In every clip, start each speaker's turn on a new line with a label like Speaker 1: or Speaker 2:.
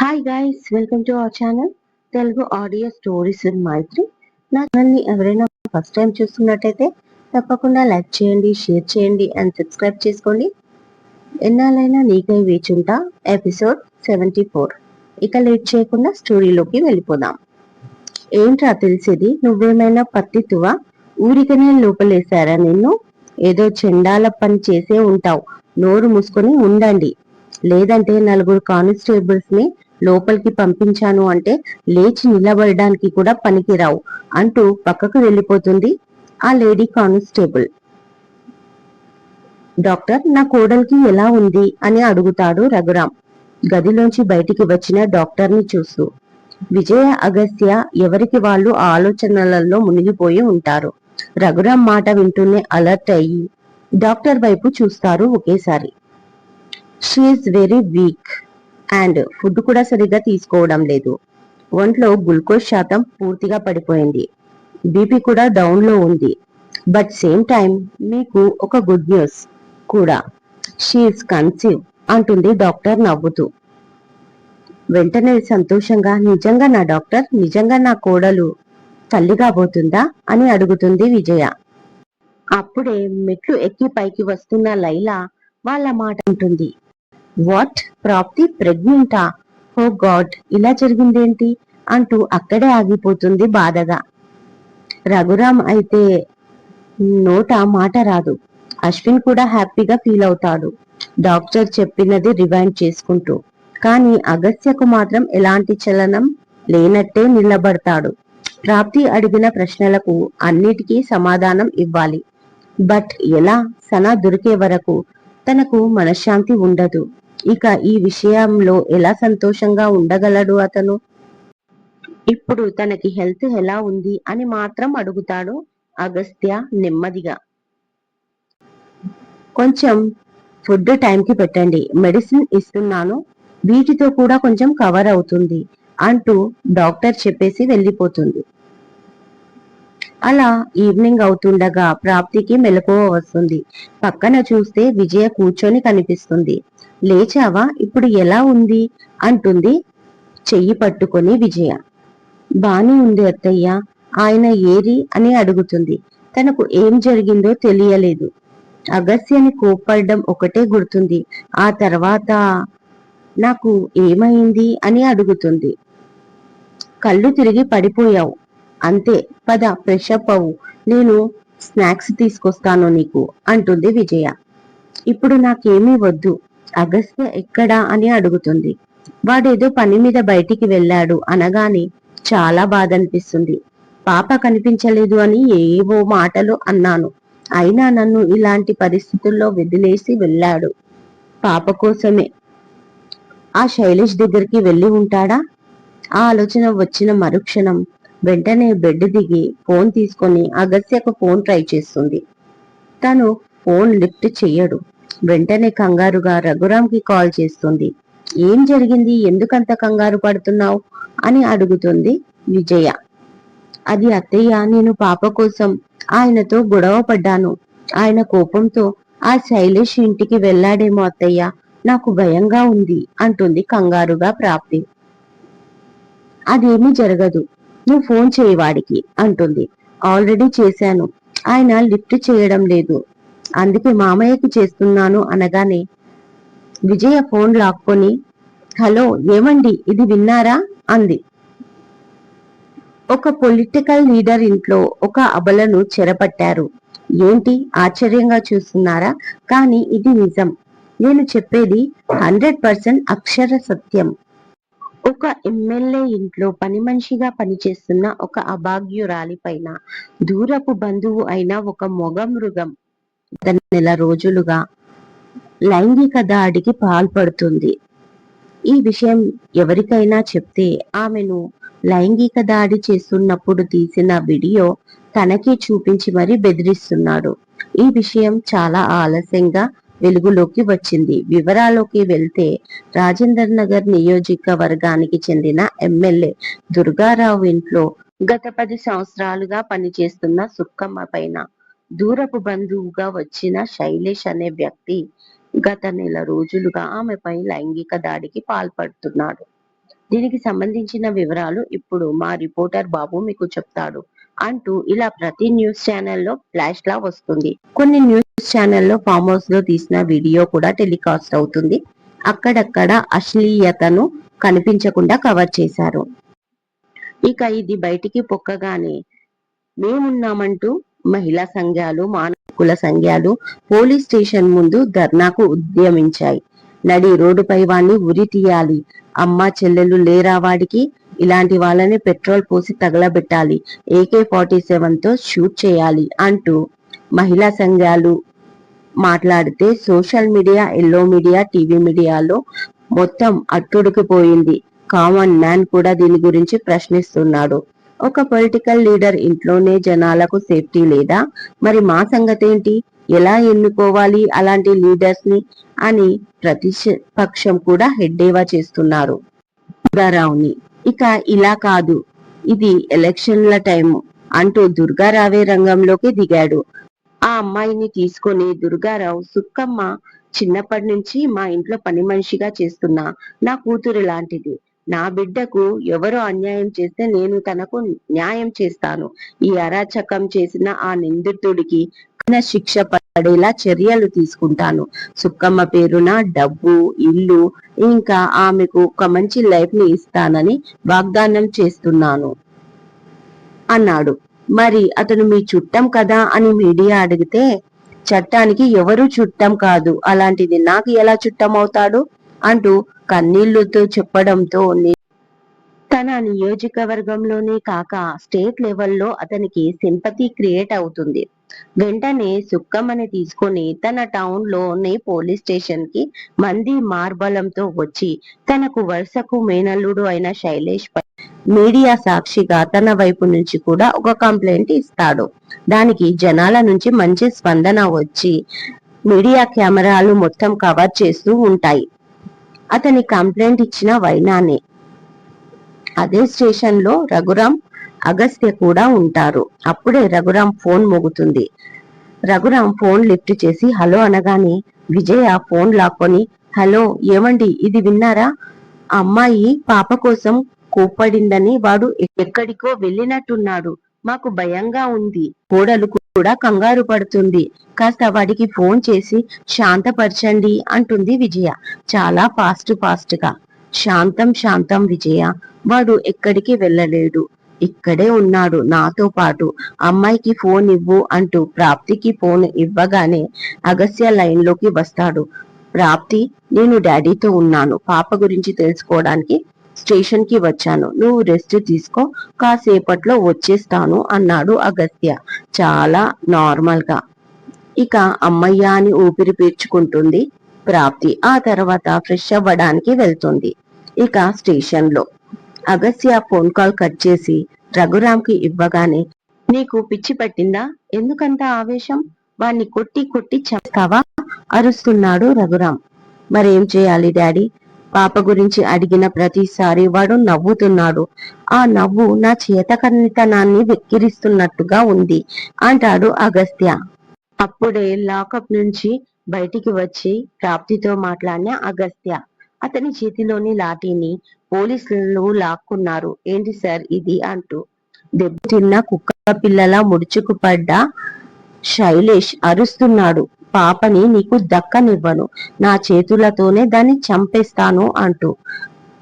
Speaker 1: Hi guys welcome to our channel Telugu audio stories with Maithri నా ఛానల్ని ఎవరైనా first time చూస్తున్నట్టయితే తప్పకుండా లైక్ చేయండి షేర్ చేయండి అండ్ సబ్స్క్రైబ్ చేసుకోండి. ఎన్నాళ్ళైనా నీకై వేచుంటా ఎపిసోడ్ సెవెంటీ ఫోర్ ఇక లేట్ చేయకుండా స్టోరీలోకి వెళ్ళిపోదాం. ఏంట్రా తెలిసేది? నువ్వేమైనా పత్తితువా? ఊరికనే లోపలేశారా నిన్ను? ఏదో చెండాల పని చేసే ఉంటావు. నోరు మూసుకొని ఉండండి. లేదంటే నలుగురు కానిస్టేబుల్స్ని లోపలికి పంపించాను అంటే లేచి నిలబడడానికి కూడా పనికిరావు అంటూ పక్కకు వెళ్ళిపోతుంది ఆ లేడీ కానిస్టేబుల్. డాక్టర్ నా కోడలికి ఎలా ఉంది? అని అడుగుతాడు రఘురాం గదిలోంచి బయటికి వచ్చిన డాక్టర్ని చూస్తూ. విజయ అగస్త్య ఎవరికి వాళ్ళు ఆలోచనలలో మునిగిపోయి ఉంటారు. రఘురాం మాట వింటూనే అలర్ట్ అయ్యి డాక్టర్ వైపు చూస్తారు ఒకేసారి. She's very weak and food కూడా సరిగ్గా తీసుకోవడం లేదు. ఒంట్లో గ్లూకోజ్ శాతం పూర్తిగా పడిపోయింది. బీపీ కూడా డౌన్లో ఉంది. బట్ సేమ్ టైం మీకు ఒక గుడ్ న్యూస్ కూడా. షీఈస్ కన్సీవ్ అంటుంది డాక్టర్ నవ్వుతూ. వెంటనే సంతోషంగా నిజంగా నా డాక్టర్? నిజంగా నా కోడలు తల్లి కాబోతుందా? అని అడుగుతుంది విజయ. అప్పుడే మెట్లు ఎక్కి పైకి వస్తున్న లైలా వాళ్ళ మాట ఉంటుంది వాట్? ప్రాప్తి ప్రెగ్నెంటా ఓ గాడ్ ఇలా జరిగిందేంటి? అంటూ అక్కడే ఆగిపోతుంది బాధగా. రఘురామ్ అయితే నోట మాట రాదు. అశ్విన్ కూడా హ్యాపీగా ఫీల్ అవుతాడు. డాక్టర్ చెప్పినది రివైండ్ చేసుకుంటూ. కానీ అగస్త్యకు మాత్రం ఎలాంటి చలనం లేనట్టే నిలబడతాడు. ప్రాప్తి అడిగిన ప్రశ్నలకు అన్నిటికీ సమాధానం ఇవ్వాలి. బట్ ఎలా? సనా దొరికే వరకు తనకు మనశ్శాంతి ఉండదు. ఇక ఈ విషయంలో ఎలా సంతోషంగా ఉండగలడు అతను? ఇప్పుడు తనకి హెల్త్ ఎలా ఉంది అని మాత్రం అడుగుతాడు అగస్త్య నెమ్మదిగా. కొంచెం ఫుడ్ టైంకి పెట్టండి మెడిసిన్ ఇస్తున్నాను వీటితో కూడా కొంచెం కవర్ అవుతుంది అంటూ డాక్టర్ చెప్పేసి వెళ్ళిపోతుంది. అలా ఈవినింగ్ అవుతుండగా ప్రాప్తికి మెలకువ వస్తుంది. పక్కన చూస్తే విజయ కూర్చొని కనిపిస్తుంది. లేచావా? ఇప్పుడు ఎలా ఉంది? అంటుంది చెయ్యి పట్టుకొని విజయ. బానే ఉంది అత్తయ్య. ఆయన ఏరి అని అడుగుతుంది. తనకు ఏం జరిగిందో తెలియలేదు. అగస్యని కోప్పడడం ఒకటే గుర్తుంది. ఆ తర్వాత నాకు ఏమైంది అని అడుగుతుంది. కళ్ళు తిరిగి పడిపోయావు. అంతే పద ఫ్రెష్ అప్ అవ్వు. నేను స్నాక్స్ తీసుకొస్తాను నీకు అంటుంది విజయ. ఇప్పుడు నాకేమీ వద్దు అగస్త్య ఎక్కడా అని అడుగుతుంది. వాడేదో పని మీద బయటికి వెళ్ళాడు అనగానే చాలా బాధ అనిపిస్తుంది పాప కనిపించలేదు అని ఏవో మాటలు అన్నాను. అయినా నన్ను ఇలాంటి పరిస్థితుల్లో వదిలేసి వెళ్ళాడు. పాప కోసమే. ఆ శైలేష్ దగ్గరికి వెళ్ళి ఉంటాడా? ఆ ఆలోచన వచ్చిన మరుక్షణం వెంటనే బెడ్ దిగి ఫోన్ తీసుకొని అగస్త్యకు ఫోన్ ట్రై చేస్తుంది. తను ఫోన్ లిఫ్ట్ చెయ్యడు వెంటనే కంగారుగా రఘురామ్కి కాల్ చేస్తుంది. ఏం జరిగింది? ఎందుకంత కంగారు పడుతున్నావు? అని అడుగుతుంది విజయ. అది అత్తయ్య నేను పాప కోసం ఆయనతో గొడవ పడ్డాను. ఆయన కోపంతో ఆ శైలేష్ ఇంటికి వెళ్ళాడేమో అత్తయ్య నాకు భయంగా ఉంది అంటుంది కంగారుగా ప్రాప్తి. అదేమీ జరగదు. నువ్వు ఫోన్ చేయి వాడికి అంటుంది. ఆల్రెడీ చేశాను. ఆయన లిఫ్ట్ చేయడం లేదు. అందుకే మామయ్యకి చేస్తున్నాను అనగానే విజయ ఫోన్ లాక్కొని హలో ఏమండి? ఇది విన్నారా? అంది. ఒక పొలిటికల్ లీడర్ ఇంట్లో ఒక అబలను చెరపట్టారు. ఏంటి? ఆశ్చర్యంగా చూస్తున్నారా? కానీ ఇది నిజం. నేను చెప్పేది హండ్రెడ్ పర్సెంట్ అక్షర సత్యం. ఒక ఎమ్మెల్యే ఇంట్లో పని మనిషిగా పనిచేస్తున్న ఒక అభాగ్యురాలి పైన దూరపు బంధువు అయిన ఒక మొగ మృగం నెల రోజులుగా లైంగిక దాడికి పాల్పడుతుంది. ఈ విషయం ఎవరికైనా చెప్తే ఆమెను లైంగిక దాడి చేస్తున్నప్పుడు తీసిన వీడియో తనకే చూపించి మరీ బెదిరిస్తున్నాడు. ఈ విషయం చాలా ఆలస్యంగా వెలుగులోకి వచ్చింది. వివరాలోకి వెళ్తే రాజేందర్ నగర్ నియోజకవర్గానికి చెందిన ఎమ్మెల్యే దుర్గారావు ఇంట్లో గత పది సంవత్సరాలుగా పనిచేస్తున్న సుక్కమ్మ పైన దూరపు బంధువుగా వచ్చిన శైలేష్ అనే వ్యక్తి గత నెల రోజులుగా ఆమెపై లైంగిక దాడికి పాల్పడుతున్నాడు. దీనికి సంబంధించిన వివరాలు ఇప్పుడు మా రిపోర్టర్ బాబు మీకు చెప్తాడు అంటూ ఇలా ప్రతి న్యూస్ ఛానల్లో ఫ్లాష్ లా వస్తుంది. కొన్ని న్యూస్ ఛానల్లో ఫామ్ హౌస్లో తీసిన వీడియో కూడా టెలికాస్ట్ అవుతుంది. అక్కడక్కడ అశ్లీయతను కనిపించకుండా కవర్ చేశారు. ఇక ఇది బయటికి పొక్కగానే మేమున్నామంటూ మహిళా సంఘాలు మానవకుల సంఘాలు పోలీస్ స్టేషన్ ముందు ధర్నాకు ఉద్యమించాయి. నడి రోడ్డుపై వాణ్ణి ఉరి తీయాలి. అమ్మ చెల్లెలు లేరా వాడికి? ఇలాంటి వాళ్ళని పెట్రోల్ పోసి తగలబెట్టాలి. ఏకే ఫార్టీ సెవెన్తో షూట్ చేయాలి అంటూ మహిళా సంఘాలు మాట్లాడితే social media yellow media TV మీడియాలో మొత్తం అట్టుడికిపోయింది. కామన్ మ్యాన్ కూడా దీని గురించి ప్రశ్నిస్తున్నాడు. ఒక పొలిటికల్ లీడర్ ఇంట్లోనే జనాలకు సేఫ్టీ లేదా? మరి మా సంగతేంటి ఎలా ఎన్నుకోవాలి అలాంటి లీడర్స్ని అని ప్రతిపక్షం కూడా హెడ్డేవా చేస్తున్నారు. దుర్గారావుని ఇక ఇలా కాదు. ఇది ఎలక్షన్ల టైం అంటూ దుర్గారావే రంగంలోకి దిగాడు. ఆ అమ్మాయిని తీసుకొని దుర్గారావు సుక్కమ్మ చిన్నప్పటి నుంచి మా ఇంట్లో పని మనిషిగా చేస్తున్నా. నా కూతురు లాంటిది. నా బిడ్డకు ఎవరో అన్యాయం చేస్తే నేను తనకు న్యాయం చేస్తాను. ఈ అరాచకం చేసిన ఆ నిందితుడికి శిక్ష పడేలా చర్యలు తీసుకుంటాను. సుక్కమ్మ పేరున డబ్బు ఇల్లు ఇంకా ఆమెకు ఒక మంచి లైఫ్ని ఇస్తానని వాగ్దానం చేస్తున్నాను. అన్నాడు. మరి అతను మీ చుట్టం కదా అని మీడియా అడిగితే చట్టానికి ఎవరు చుట్టం కాదు అలాంటిది నాకు ఎలా చుట్టం అవుతాడు? అంటూ కన్నీళ్ళతో చెప్పడంతో తన నియోజకవర్గంలోనే కాక స్టేట్ లెవెల్లో అతనికి సింపతి క్రియేట్ అవుతుంది. వెంటనే సుక్కమని తీసుకొని తన టౌన్లోని పోలీస్ స్టేషన్కి మంది మార్బలంతో వచ్చి తనకు వరుసకు మేనల్లుడు అయిన శైలేష్ పై మీడియా సాక్షిగా తన వైపు నుంచి కూడా ఒక కంప్లైంట్ ఇస్తాడు. దానికి జనాల నుంచి మంచి స్పందన వచ్చి మీడియా కెమెరాలు మొత్తం కవర్ చేస్తూ ఉంటాయి. అతని కంప్లైంట్ ఇచ్చిన వైనానే. అదే స్టేషన్లో రఘురాం అగస్త్య కూడా ఉంటారు. అప్పుడే రఘురాం ఫోన్ మోగుతుంది. రఘురాం ఫోన్ లిఫ్ట్ చేసి హలో అనగానే విజయ ఫోన్ లాక్కొని హలో ఏమండి? ఇది విన్నారా? అమ్మాయి పాప కోసం కోప్పడిందని వాడు ఎక్కడికో వెళ్ళినట్టున్నాడు. మాకు భయంగా ఉంది. కోడలు కూడా కంగారు పడుతుంది. కాస్త వాడికి ఫోన్ చేసి శాంతపరచండి అంటుంది విజయ. చాలా ఫాస్ట్ ఫాస్ట్గా శాంతం శాంతం విజయ. వాడు ఎక్కడికి వెళ్ళలేడు. ఇక్కడే ఉన్నాడు నాతో పాటు. అమ్మాయికి ఫోన్ ఇవ్వు అంటూ ప్రాప్తికి ఫోన్ ఇవ్వగానే అగస్య లైన్లోకి వస్తాడు. ప్రాప్తి నేను డాడీతో ఉన్నాను. పాప గురించి తెలుసుకోవడానికి స్టేషన్కి వచ్చాను. నువ్వు రెస్ట్ తీసుకో కాసేపట్లో వచ్చేస్తాను అన్నాడు అగస్త్య. చాలా నార్మల్గా. ఇక అమ్మయ్య అని ఊపిరి పీల్చుకుంటుంది ప్రాప్తి. ఆ తర్వాత ఫ్రెష్ అవ్వడానికి వెళ్తుంది. ఇక స్టేషన్లో అగస్య ఫోన్ కాల్ కట్ చేసి రఘురామ్కి ఇవ్వగానే నీకు పిచ్చి పట్టిందా? ఎందుకంత ఆవేశం? వాణ్ణి కొట్టి కొట్టి చెప్తావా అరుస్తున్నాడు రఘురామ్. మరేం చేయాలి డాడీ? పాప గురించి అడిగిన ప్రతిసారి వాడు నవ్వుతున్నాడు. ఆ నవ్వు నా చేతకన్నితనాన్ని వెక్కిరిస్తున్నట్టుగా ఉంది అంటాడు అగస్త్య. అప్పుడే లాకప్ నుంచి బయటికి వచ్చి ప్రాప్తితో మాట్లాడిన అగస్త్య. అతని చేతిలోని లాఠీని పోలీసులు లాక్కున్నారు. ఏంటి సార్ ఇది? అంటూ. దెబ్బతిన్న కుక్క పిల్లల ముడుచుకుపడ్డ? శైలేష్ అరుస్తున్నాడు. పాపని నీకు దక్కనివ్వను. నా చేతులతోనే దాన్ని చంపేస్తాను అంటూ.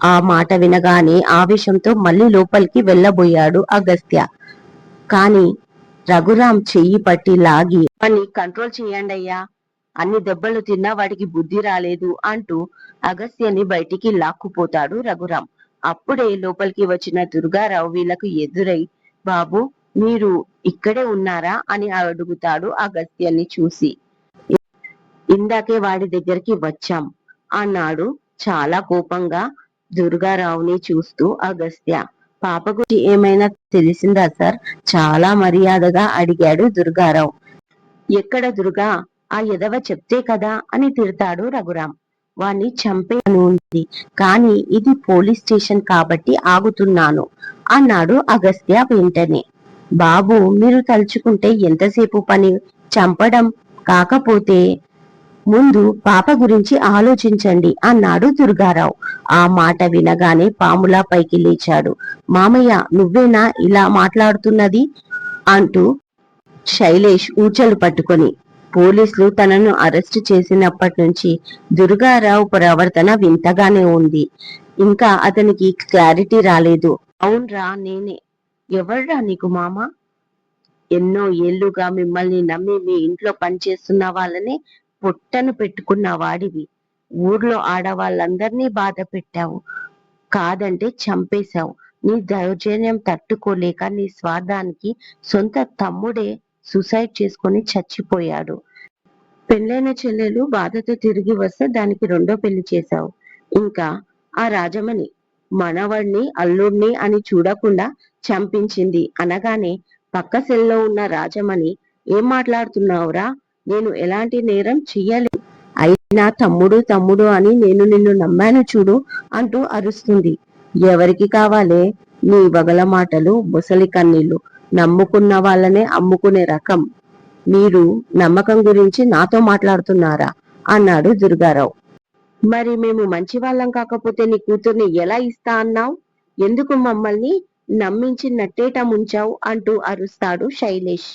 Speaker 1: ఆ మాట వినగానే ఆవేశంతో మళ్ళీ లోపలికి వెళ్ళబోయాడు అగస్త్య. కాని రఘురాం చెయ్యి పట్టి లాగి వాణ్ణి కంట్రోల్ చేయండి అయ్యా. అన్ని దెబ్బలు తిన్నా వాడికి బుద్ధి రాలేదు అంటూ అగస్త్యని బయటికి లాక్కుపోతాడు రఘురాం అప్పుడే లోపలికి వచ్చిన దుర్గారావు వీళ్ళకు ఎదురై బాబు మీరు ఇక్కడే ఉన్నారా అని అడుగుతాడు అగస్త్యని చూసి. ఇందాకే వాడి దగ్గరికి వచ్చాం అన్నాడు చాలా కోపంగా దుర్గారావుని చూస్తూ అగస్త్య పాప గురించి ఏమైనా తెలిసిందా సార్? చాలా మర్యాదగా అడిగాడు దుర్గారావు. ఎక్కడ దుర్గా? ఆ ఎదవ చెప్తే కదా అని తిడతాడు రఘురాం వాణ్ణి చంపే ఉంది. కానీ ఇది పోలీస్ స్టేషన్ కాబట్టి ఆగుతున్నాను అన్నాడు అగస్త్య వెంటనే. బాబు మీరు తలుచుకుంటే ఎంతసేపు పని? చంపడం కాకపోతే ముందు పాప గురించి ఆలోచించండి అన్నాడు దుర్గారావు. ఆ మాట వినగానే పాములా పైకి లేచాడు. మామయ్య నువ్వేనా ఇలా మాట్లాడుతున్నది? అంటూ శైలేష్ ఊచలు పట్టుకొని పోలీసులు తనను అరెస్ట్ చేసినప్పటి నుంచి దుర్గారావు ప్రవర్తన వింతగానే ఉంది. ఇంకా అతనికి క్లారిటీ రాలేదు. అవునరా నేనే. ఎవర్రా నీకు మామ? ఎన్నో ఏళ్ళుగా మిమ్మల్ని నమ్మి మీ ఇంట్లో పనిచేస్తున్న వాళ్ళని పొట్టను పెట్టుకున్న వాడివి. ఊర్లో ఆడవాళ్ళందరినీ బాధ పెట్టావు. కాదంటే చంపేశావు. నీ దౌర్జన్యం తట్టుకోలేక నీ స్వార్థానికి సొంత తమ్ముడే సూసైడ్ చేసుకొని చచ్చిపోయాడు. పెళ్ళైన చెల్లెలు బాధతో తిరిగి వస్తే దానికి రెండో పెళ్ళి చేశావు. ఇంకా ఆ రాజమణి మనవడిని అల్లుడిని అని చూడకుండా చంపించింది. అనగానే పక్క సెల్లో ఉన్న రాజమణి ఏం మాట్లాడుతున్నావురా? నేను ఎలాంటి నేరం చెయ్యలేదు. అయినా తమ్ముడు తమ్ముడు అని నేను నిన్ను నమ్మాను చూడు అంటూ అరుస్తుంది. ఎవరికి కావాలే? నీ వగల మాటలు బొసలి కన్నీళ్ళు నమ్ముకున్న వాళ్ళనే అమ్ముకునే రకం. మీరు నమ్మకం గురించి నాతో మాట్లాడుతున్నారా? అన్నాడు దుర్గారావు. మరి మేము మంచి వాళ్ళం కాకపోతే నీ కూతుర్ని ఎలా ఇస్తా అన్నావు? ఎందుకు మమ్మల్ని నమ్మించి నట్టేట ముంచావు? అంటూ అరుస్తాడు శైలేష్.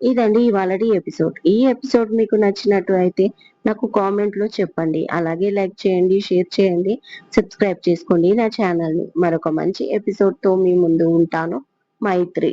Speaker 1: ఇదండి ఇవాళ ఎపిసోడ్. ఈ ఎపిసోడ్ మీకు నచ్చినట్టు అయితే నాకు కామెంట్లో చెప్పండి. అలాగే లైక్ చేయండి షేర్ చేయండి సబ్స్క్రైబ్ చేసుకోండి నా ఛానల్ని. మరొక మంచి ఎపిసోడ్తో మీ ముందు ఉంటాను. మైత్రి.